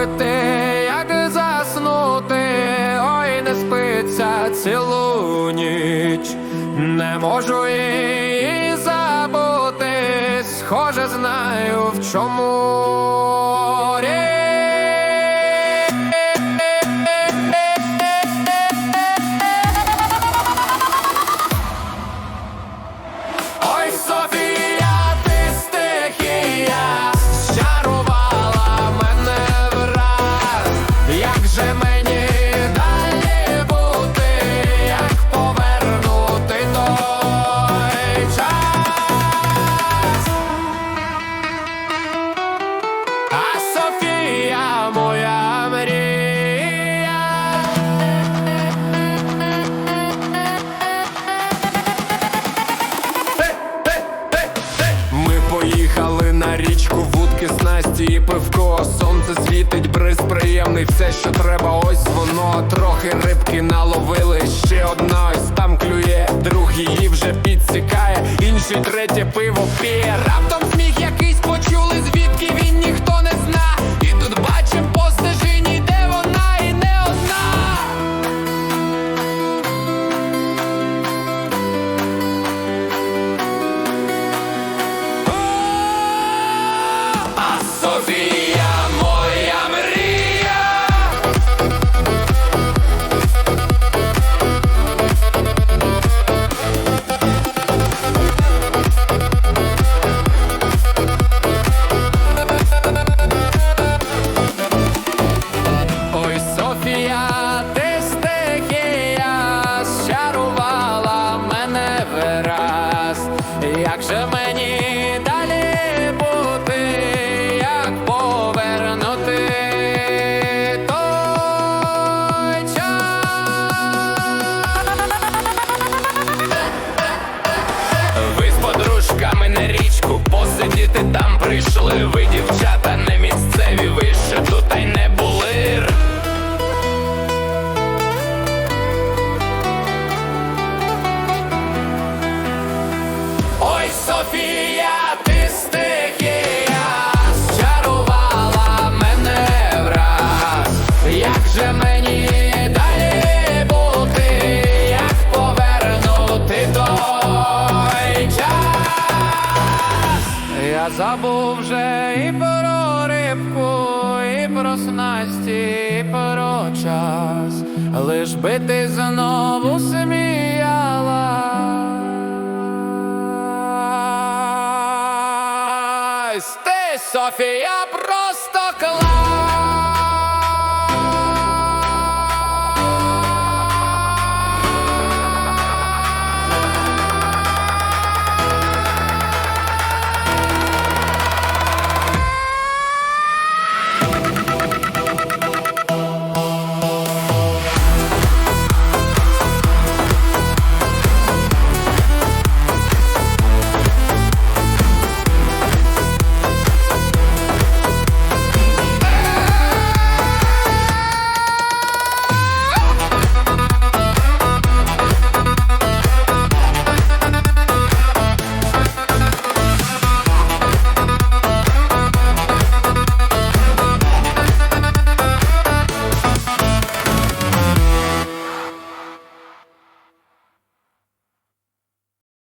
робити, як заснути, ой, не спиться цілу ніч, не можу її забути, схоже, знаю в чому. Приємний, все, що треба, ось воно. Трохи рибки наловили. Ще одна ось там клює, друг її вже підсікає, інший третє пиво п'є. Раптом сміх якийсь почули, звідки він ніхто не зна. І тут бачим по стежині, де вона і не одна. А Софія посидіти там прийшли. Ви дівчата Забув вже і про рибку, і про снасті, і про час. Лиш би ти знову сміялась. Ти, Софія,